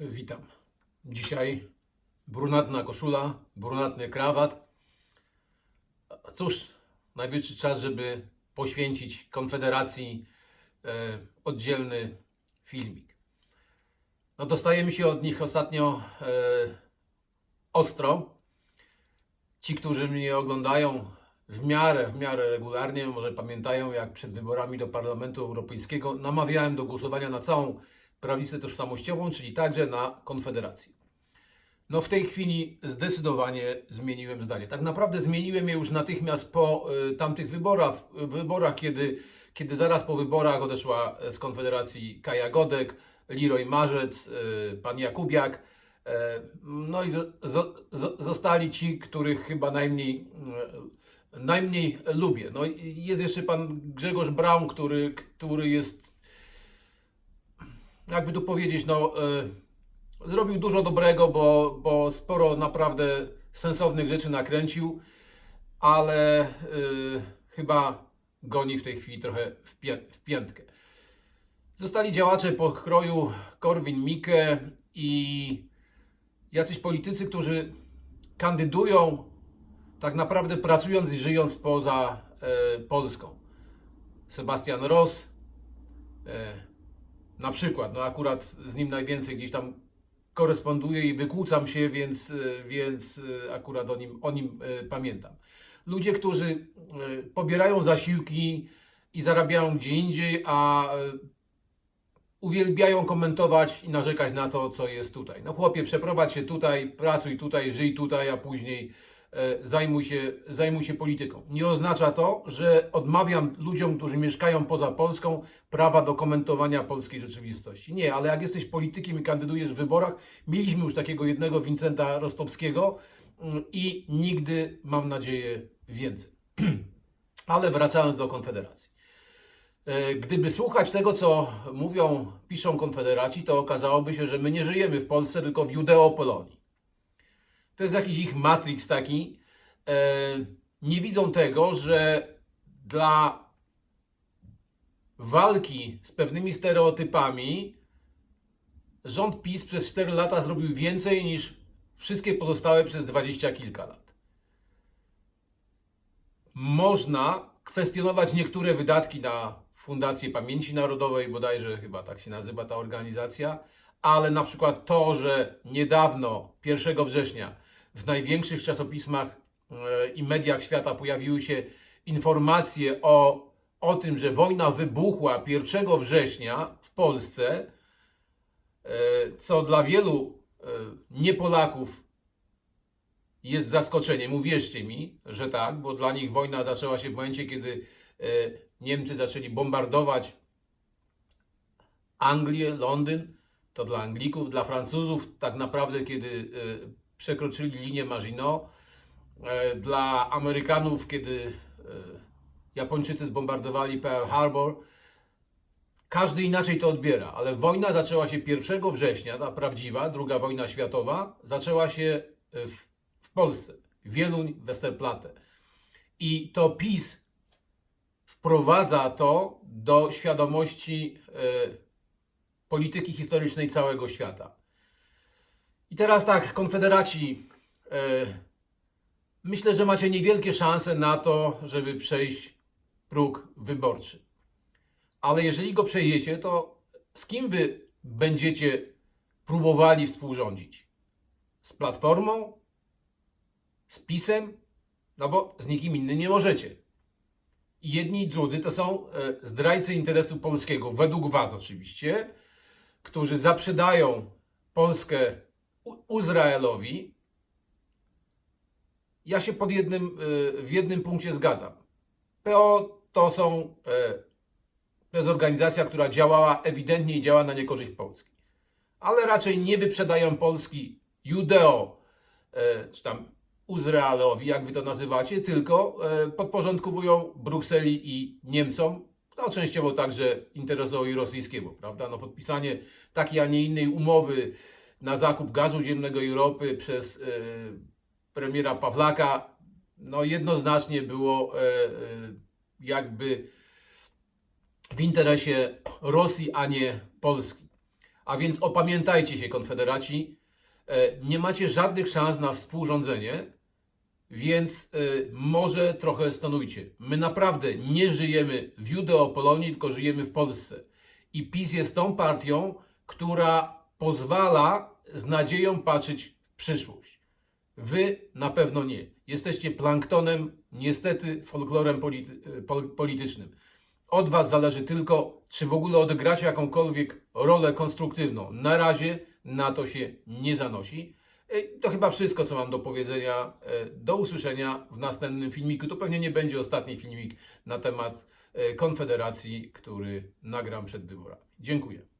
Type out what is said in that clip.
Witam. Dzisiaj brunatna koszula, brunatny krawat. Cóż, najwyższy czas, żeby poświęcić Konfederacji e, oddzielny filmik. No, dostajemy się od nich ostatnio e, ostro. Ci, którzy mnie oglądają w miarę, w miarę regularnie, może pamiętają, jak przed wyborami do Parlamentu Europejskiego namawiałem do głosowania na całą prawicę tożsamościową, czyli także na Konfederację. No w tej chwili zdecydowanie zmieniłem zdanie. Tak naprawdę zmieniłem je już natychmiast po y, tamtych wyborach, wyborach kiedy, kiedy zaraz po wyborach odeszła z Konfederacji Kaja Godek, Leroy Marzec, y, pan Jakubiak. E, No i zo- zo- zo- zostali ci, których chyba najmniej, y, najmniej lubię. No jest jeszcze pan Grzegorz Braun, który, który jest jakby tu powiedzieć, no, y, zrobił dużo dobrego, bo, bo sporo naprawdę sensownych rzeczy nakręcił, ale y, chyba goni w tej chwili trochę w, pię, w piętkę. Zostali działacze pokroju Korwin-Mikke i jacyś politycy, którzy kandydują tak naprawdę pracując i żyjąc poza e, Polską. Sebastian Ross, na przykład, no akurat z nim najwięcej gdzieś tam koresponduję i wykłócam się, więc, y, więc y, akurat o nim, o nim y, pamiętam. Ludzie, którzy pobierają zasiłki i zarabiają gdzie indziej, a uwielbiają komentować i narzekać na to, co jest tutaj. No chłopie, przeprowadź się tutaj, pracuj tutaj, żyj tutaj, a później e, zajmuj się, zajmuj się polityką. Nie oznacza to, że odmawiam ludziom, którzy mieszkają poza Polską, prawa do komentowania polskiej rzeczywistości. Nie, ale jak jesteś politykiem i kandydujesz w wyborach, mieliśmy już takiego jednego Wincenta Rostowskiego mm, i nigdy, mam nadzieję, więcej. Ale wracając do Konfederacji. E, Gdyby słuchać tego, co mówią, piszą konfederaci, to okazałoby się, że my nie żyjemy w Polsce, tylko w Judeo-Polonii. To jest jakiś ich matrix taki. E, Nie widzą tego, że dla walki z pewnymi stereotypami rząd PiS przez 4 lata zrobił więcej niż wszystkie pozostałe przez dwadzieścia kilka lat. Można kwestionować niektóre wydatki na Fundację Pamięci Narodowej, bodajże chyba tak się nazywa ta organizacja, ale na przykład to, że niedawno, 1 września, w największych czasopismach e, i mediach świata pojawiły się informacje o, o tym, że wojna wybuchła 1 września w Polsce, e, co dla wielu e, nie-Polaków jest zaskoczeniem. Uwierzcie mi, że tak, bo dla nich wojna zaczęła się w momencie, kiedy Niemcy zaczęli bombardować Anglię, Londyn. To dla Anglików, dla Francuzów tak naprawdę, kiedy przekroczyli linię Maginot. E, Dla Amerykanów, kiedy e, Japończycy zbombardowali Pearl Harbor. Każdy inaczej to odbiera, ale wojna zaczęła się 1 września, ta prawdziwa, druga wojna światowa, zaczęła się e, w, w Polsce, Wieluń, Westerplatte. I to PiS wprowadza to do świadomości e, polityki historycznej całego świata. I teraz tak, konfederaci, e, myślę, że macie niewielkie szanse na to, żeby przejść próg wyborczy. Ale jeżeli go przejdziecie, to z kim wy będziecie próbowali współrządzić? Z Platformą? Z PiSem? No bo z nikim innym nie możecie. Jedni i drudzy to są e, zdrajcy interesu polskiego, według Was oczywiście, którzy zaprzedają Polskę Izraelowi. Ja się pod jednym, e, w jednym punkcie zgadzam. PO to są e, to jest organizacja, która działała ewidentnie i działa na niekorzyść Polski. Ale raczej nie wyprzedają Polski Judeo, e, czy tam Izraelowi, jak wy to nazywacie, tylko podporządkowują Brukseli i Niemcom, no częściowo także interesowi rosyjskiemu, prawda? No podpisanie takiej, a nie innej umowy na zakup gazu ziemnego Europy przez e, premiera Pawlaka, no jednoznacznie było e, e, jakby w interesie Rosji, a nie Polski. A więc opamiętajcie się, konfederaci. Nie macie żadnych szans na współrządzenie, więc może trochę stanujcie. My naprawdę nie żyjemy w Judeo-Polonii, tylko żyjemy w Polsce. I PiS jest tą partią, która pozwala z nadzieją patrzeć w przyszłość. Wy na pewno nie. Jesteście planktonem, niestety folklorem polity, pol, politycznym. Od Was zależy tylko, czy w ogóle odegracie jakąkolwiek rolę konstruktywną. Na razie na to się nie zanosi. E, To chyba wszystko, co mam do powiedzenia. E, Do usłyszenia w następnym filmiku. To pewnie nie będzie ostatni filmik na temat e, Konfederacji, który nagram przed wyborami. Dziękuję.